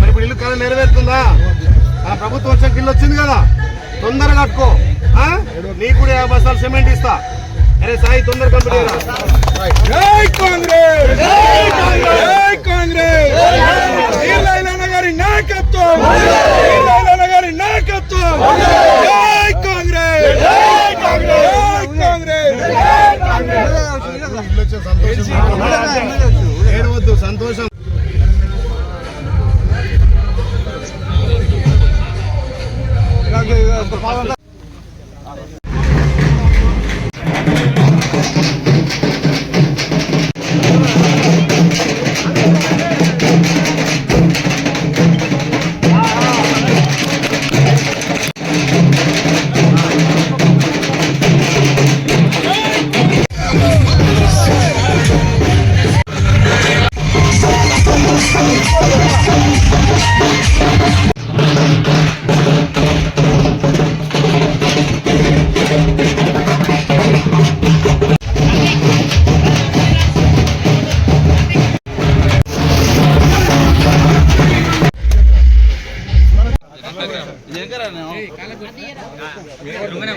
మరి ఇప్పుడు ఇల్లు కళ నెరవేరుతుందా? ఆ ప్రభుత్వం వచ్చాక ఇల్లు వచ్చింది కదా. తొందరగా కట్టుకో? నీకు కూడా యాభై బస్తాలు సిమెంట్ ఇస్తా. అరే సాయి తొందర కాంగ్రెస్!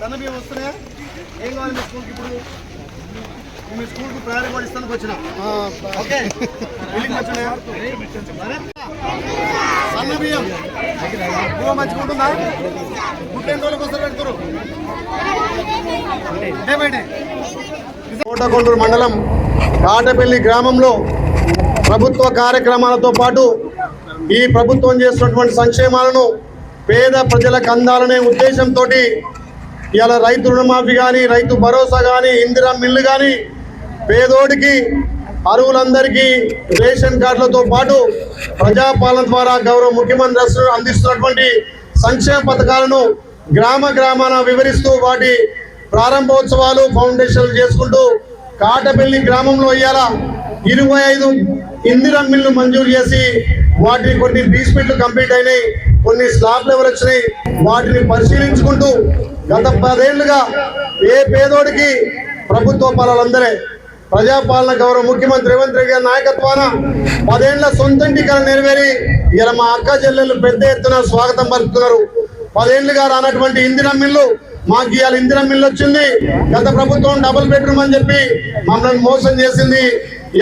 తన మేము వస్తున్నాయా ఏం కావాలి మీ స్కూల్కి ఇప్పుడు మీ స్కూల్కి ప్రయాణం కూడా ఇస్తానికి వచ్చిన ఓకే వెళ్ళి వచ్చినాయా బియ్యం. బియ్యం మంచిగా ఉంటుందా గుడ్డ ఎన్ని రోజులకు వస్తారు పెడతారు? కోటకొండూరు మండలం కాటపల్లి గ్రామంలో ప్రభుత్వ కార్యక్రమాలతో పాటు ఈ ప్రభుత్వం చేస్తున్నటువంటి సంక్షేమాలను పేద ప్రజలకు అందాలనే ఉద్దేశంతో ఇలా రైతు రుణమాఫీ కానీ రైతు భరోసా కానీ ఇందిరా మిల్లు కానీ పేదోడికి అరువులందరికీ రేషన్ కార్డులతో పాటు ప్రజాపాలన ద్వారా గౌరవ ముఖ్యమంత్రి అందిస్తున్నటువంటి సంక్షేమ పథకాలను గ్రామ గ్రామాన వివరిస్తూ వాటి ప్రారంభోత్సవాలు ఫౌండేషన్లు చేసుకుంటూ కాటపల్లి గ్రామంలో ఇవాళ ఇరవై ఐదు ఇందిరా మిల్లు మంజూరు చేసి వాటిని కొన్ని బీస్మెంట్లు కంప్లీట్ అయినాయి కొన్ని స్లాబ్ లెవెల్ వచ్చినాయి. వాటిని పరిశీలించుకుంటూ గత పదేళ్ళుగా ఏ పేదోడికి ప్రభుత్వ పాలలందరే ప్రజాపాలన గౌరవ ముఖ్యమంత్రి రేవంత్ రెడ్డి గారి నాయకత్వాన పదేళ్ళ సొంతంటి నెరవేరి ఇలా మా అక్క చెల్లెళ్ళు పెద్ద ఎత్తున స్వాగతం పలుకుతున్నారు. పదేళ్ళుగా రానటువంటి ఇందిరా మిల్లు మాకు ఇవాళ ఇందిరా మిల్లు వచ్చింది. గత ప్రభుత్వం డబుల్ బెడ్రూమ్ అని చెప్పి మమ్మల్ని మోసం చేసింది.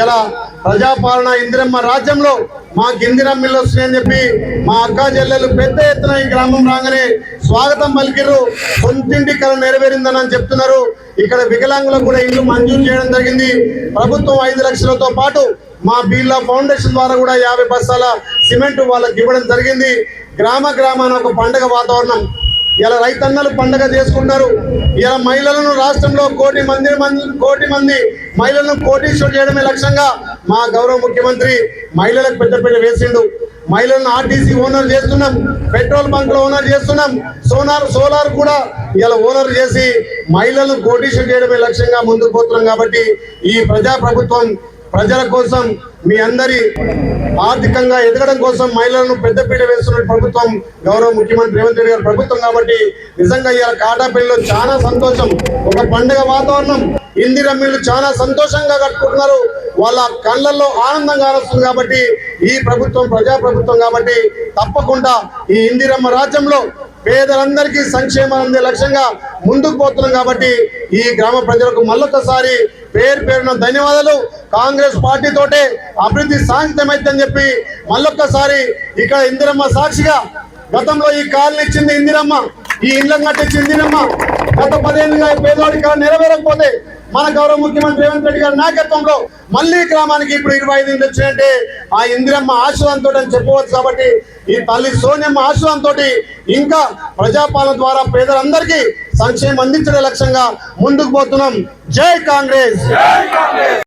ఇలా ప్రజాపాలన ఇందిరమ్మ రాజ్యంలో మా ఇందిరా మిల్లు వస్తున్నాయని చెప్పి మా అక్క చెల్లెలు పెద్ద ఎత్తున ఈ గ్రామం రాగానే స్వాగతం పలికిర్రు. సొంతింటి కళ నెరవేరిందని చెప్తున్నారు. ఇక్కడ వికలాంగులకు కూడా ఇల్లు మంజూరు చేయడం జరిగింది. ప్రభుత్వం ఐదు లక్షలతో పాటు మా బీర్లా ఫౌండేషన్ ద్వారా కూడా యాభై బస్తాల సిమెంట్ వాళ్ళకి ఇవ్వడం జరిగింది. గ్రామ గ్రామాన ఒక పండగ వాతావరణం. ఇలా రైతన్నలు పండగ చేసుకుంటారు. ఇలా మహిళలను రాష్ట్రంలో కోటి మంది మంది కోటి మంది మహిళలను కోటీశ్వరు చేయడమే లక్ష్యంగా మా గౌరవ ముఖ్యమంత్రి మహిళలకు పెద్దపీట వేసిండు. మహిళలను ఆర్టీసీ ఓనర్ చేస్తున్నాం. పెట్రోల్ బంక్లో ఓనర్ చేస్తున్నాం. సోనార్ సోలార్ కూడా ఇలా ఓనర్ చేసి మహిళలను కోటీషన్ చేయడమే లక్ష్యంగా ముందుకు పోతున్నాం కాబట్టి ఈ ప్రజా ప్రభుత్వం ప్రజల కోసం మీ అందరి ఆర్థికంగా ఎదగడం కోసం మహిళలను పెద్దపీట వేస్తున్న ప్రభుత్వం గౌరవ ముఖ్యమంత్రి రేవంత్ రెడ్డి గారి ప్రభుత్వం కాబట్టి నిజంగా ఇవాళ కాటాపల్లిలో చాలా సంతోషం. ఒక పండుగ వాతావరణం. ఇందిరమ్మిళ్ళు చాలా సంతోషంగా కట్టుకుంటున్నారు. వాళ్ళ కళ్ళల్లో ఆనందంగా కానొస్తుంది కాబట్టి ఈ ప్రభుత్వం ప్రజా ప్రభుత్వం కాబట్టి తప్పకుండా ఈ ఇందిరమ్మ రాజ్యంలో పేదలందరికీ సంక్షేమం అందే లక్ష్యంగా ముందుకు పోతున్నాం కాబట్టి ఈ గ్రామ ప్రజలకు మళ్ళొకసారి పేరు పేరున ధన్యవాదాలు. కాంగ్రెస్ పార్టీ తోటే అభివృద్ధి సాధితమైందని చెప్పి మళ్ళొక్కసారి ఇక్కడ ఇందిరమ్మ సాక్షిగా గతంలో ఈ కాలనీ ఇచ్చింది ఇందిరమ్మ ఈ ఇళ్ళం కట్టించింది ఇందిరమ్మ. గత పదేళ్ళుగా పేదవాడి కాలు నెరవేరకపోతే మన గౌరవ ముఖ్యమంత్రి రేవంత్ రెడ్డి గారి నాయకత్వంలో మళ్ళీ గ్రామానికి ఇప్పుడు ఇరవై ఐదు ఇండ్లు వచ్చినట్టే ఆ ఇందిరమ్మ ఆశీర్వాదంతో అని చెప్పవచ్చు కాబట్టి ఈ తల్లి సోనియమ్మ ఆశీర్వాదంతో ఇంకా ప్రజాపాలన ద్వారా పేదలందరికీ సంక్షేమం అందించడం లక్ష్యంగా ముందుకు పోతున్నాం. జై కాంగ్రెస్!